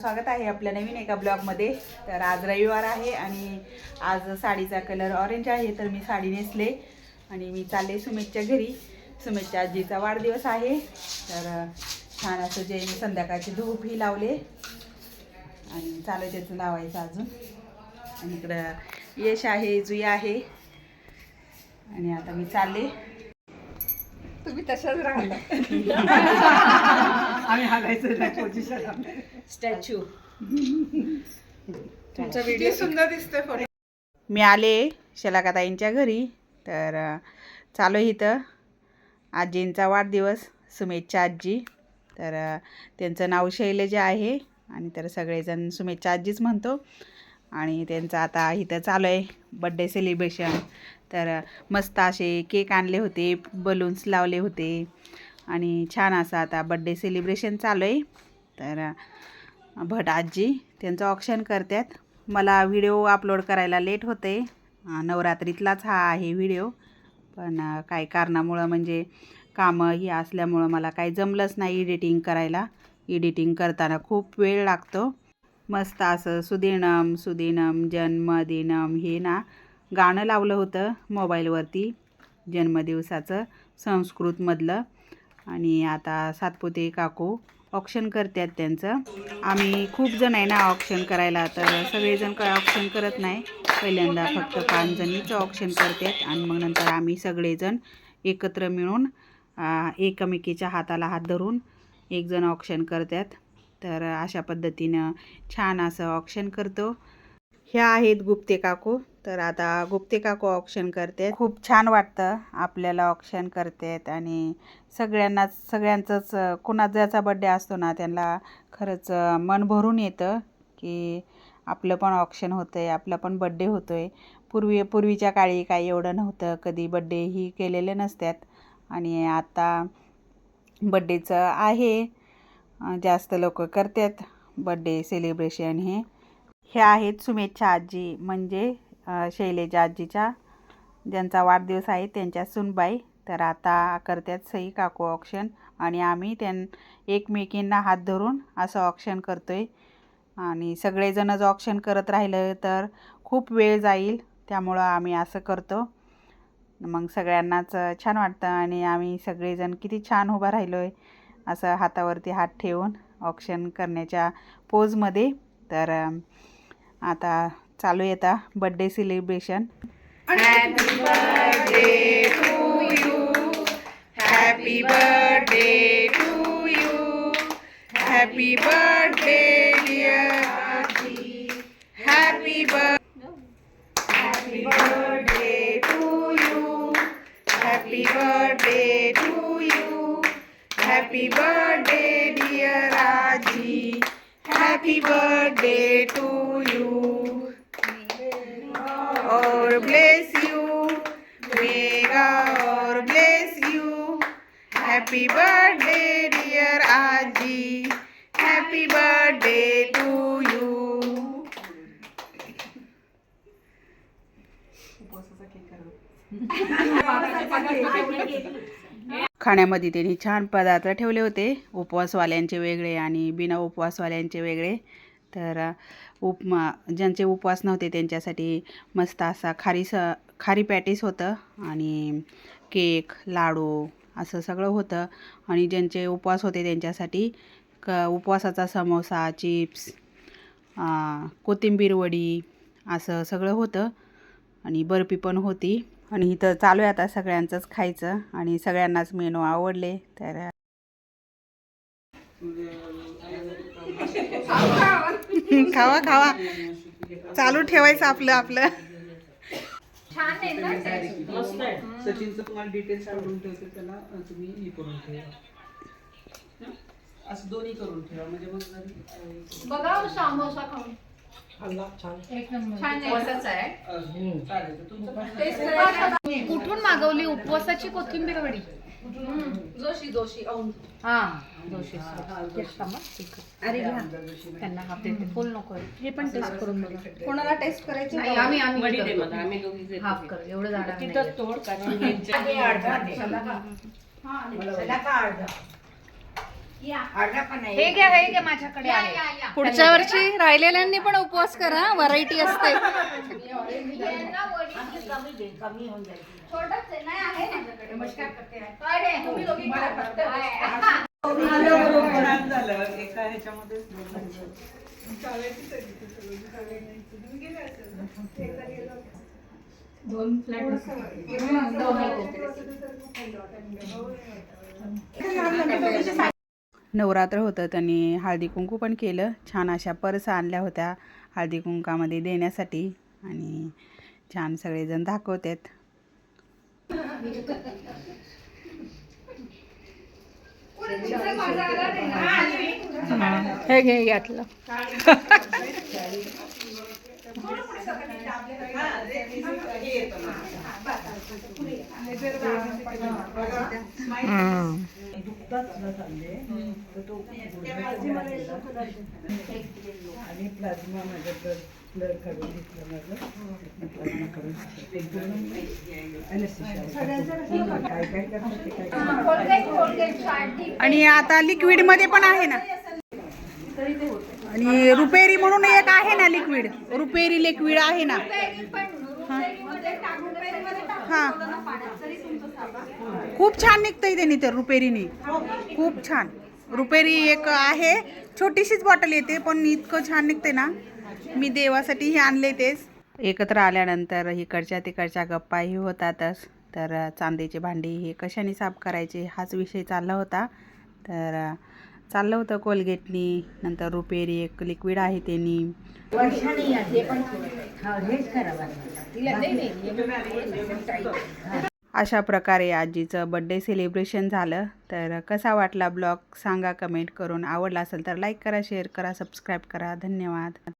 स्वागत आहे आपल्या नवीन एका ब्लॉगमध्ये. तर आज रविवार आहे आणि आज साडीचा कलर ऑरेंज आहे तर मी साडी नेसले आणि मी चालले सुमितच्या घरी. सुमितच्या आजीचा वाढदिवस आहे. तर छान असं जे मी संध्याकाळची धूपही लावले. आणि चालू त्याचं लावायचं अजून. आणि इकडं यश आहे जुई आहे. आणि आता मी चालले. तुम्ही तशाच राहिला आम्ही हालायचं नाही पोझिशन स्टॅच्यू तुमचा व्हिडिओ सुंदर दिसतोय फोटो मी आले शलाकाताईंच्या घरी. तर चालू आहे इथं. आजींचा वाढदिवस सुमेधच्या आजी. तर त्यांचं नाव शैलजा आहे. आणि तर सगळेजण सुमेधच्या आजीच म्हणतो. आणि त्यांचं आता इथं चालू आहे बड्डे सेलिब्रेशन तर मस्त असे केक आणले होते बलून्स लावले होते. आणि छान असं आता बड्डे सेलिब्रेशन चालू आहे. तर भट आजी त्यांचं ऑप्शन करतात. मला व्हिडिओ अपलोड करायला लेट होते. नवरात्रीतलाच हा आहे व्हिडिओ पण काही कारणामुळं म्हणजे कामं ही असल्यामुळं मला काही जमलंच नाही एडिटिंग करायला. एडिटिंग करताना खूप वेळ लागतो. मस्त असं सुदिनम सुदिनम जन्मदिनम हे ना गाणं लावलं होतं मोबाईलवरती. जन्मदिवसाचं संस्कृतमधलं. आणि आता सातपुते काकू ऑप्शन करतात त्यांचं. आम्ही खूप जण आहे ना ऑप्शन करायला तर सगळेजण काय ऑप्शन करत नाही. पहिल्यांदा फक्त पाच जणीच ऑप्शन करतात आणि मग नंतर आम्ही सगळेजण एकत्र मिळून एकमेकीच्या हाताला हात धरून एकजण ऑप्शन करतात. तर अशा पद्धतीनं छान असं ऑप्शन करतो. ह्या आहेत गुप्ते काकू. तर आता गुप्ते काकू ऑप्शन करते. खूप छान वाटतं आपल्याला ऑप्शन करतेत आणि सगळ्यांनाच सगळ्यांचंच अं, कुणा ज्याचा बड्डे असतो ना त्यांना खरंच मन भरून येतं की आपलं पण ऑप्शन होतं आहे आपला पण बड्डे होतो आहे पूर्वी पूर्वीच्या काळी काही एवढं नव्हतं. कधी बड्डे ही केलेले नसतात आणि आता बड्डेचं आहे. जास्त लोक करतात बड्डे सेलिब्रेशन हे. ह्या आहेत सुमेच्छा आजी म्हणजे शैलेजा आजीच्या. ज्यांचा वाढदिवस आहे त्यांच्या सुनबाई. तर आता करतात सई काकू ऑप्शन आणि आम्ही त्यां एकमेकींना हात धरून असं ऑक्शन करतो आहे आणि सगळेजणच ऑक्शन करत राहिलं तर खूप वेळ जाईल त्यामुळं आम्ही असं करतो. मग सगळ्यांनाच छान वाटतं आणि आम्ही सगळेजण किती छान उभा राहिलो आहे असं हातावरती हात ठेवून ऑक्शन करण्याच्या पोजमध्ये तर आता चालू येता birthday celebration happy birthday to you happy birthday dear happy happy birthday to you happy birthday to you happy birthday happy birthday to you. Or bless you. May God or bless you. Happy birthday, dear Aji. Happy birthday to you. उपवासाचा cake करा खाण्यामध्ये त्यांनी छान पदार्थ ठेवले होते. उपवासवाल्यांचे वेगळे आणि बिना उपवासवाल्यांचे वेगळे. तर उपमा ज्यांचे उपवास नव्हते त्यांच्यासाठी मस्त असा खारी स खारी पॅटीस होतं आणि केक लाडू असं सगळं होतं. आणि ज्यांचे उपवास होते त्यांच्यासाठी क उपवासाचा समोसा चिप्स कोथिंबीर वडी असं सगळं होतं. आणि बर्फी पण होती. आणि इथं चालू आहे आता सगळ्यांचंच खायचं आणि सगळ्यांनाच मेनू आवडले तर खावा खावा. चालू ठेवायचं आपलं आपलं. सचिनचं तुम्हाला डिटेल्स काढून ठेवते त्याला तुम्ही हे करून ठेवा. हं? असं दोन्ही करून ठेवा म्हणजे मग बघा समोसा खाऊन. अं, खाल्ला छान. एक नंबर. छान आहे. अं, चालेल तर तुमचं काय टेस्ट करा. कुठून मागवली? उपवासाची कोथिंबीर वडी. जोशी जोशी हा जोशी. अरे घ्या त्यांना हा फुल नको हे पण टेस्ट करून बघा. कोणाला टेस्ट करायची आम्ही आम्ही हाफ कर एवढं झाड तिथं तोड कारण हे घ्या हे घ्या माझ्याकडे आहे. पुढच्या वर्षी राहिलेल्यांनी पण उपवास करा व्हरायटी असते. एका ह्याच्यामध्ये नवरात्र होतं त्यांनी हळदी कुंकू पण केलं. छान अशा पर्स आणल्या होत्या हळदी कुंकामध्ये देण्यासाठी आणि छान सगळेजण दाखवतात. हे घे घातलं आणि प्लाझ्मा माझ्या ब्लड काढून घेतलं माझं प्लाझ्मा करून काय काय करतात आणि आता लिक्विडमध्ये पण आहे ना. तरी ते होतं आणि रुपेरी म्हणून एक आहे ना लिक्विड रुपेरी लिक्विड आहे ना? हा. खूप छान निघतंय त्यांनी तर रुपेरीने. खूप छान. रुपेरी एक आहे. छोटीशीच बॉटल येते पण इतकं छान निघते ना. मी देवासाठी हे आणले तेच. एकत्र आल्यानंतर इकडच्या तिकडच्या गप्पाही होतातच. तर चांदीचे भांडी हे कशाने साफ करायचे हाच विषय चालला होता. तर चाललं होतं कोलगेटनी. नंतर रुपेरी एक लिक्विड आहे त्यांनी अशा प्रकारे आजीचं बड्डे सेलिब्रेशन झालं. तर कसा वाटला ब्लॉग सांगा कमेंट करून. आवडला असेल तर लाईक करा शेअर करा सबस्क्राईब करा. धन्यवाद.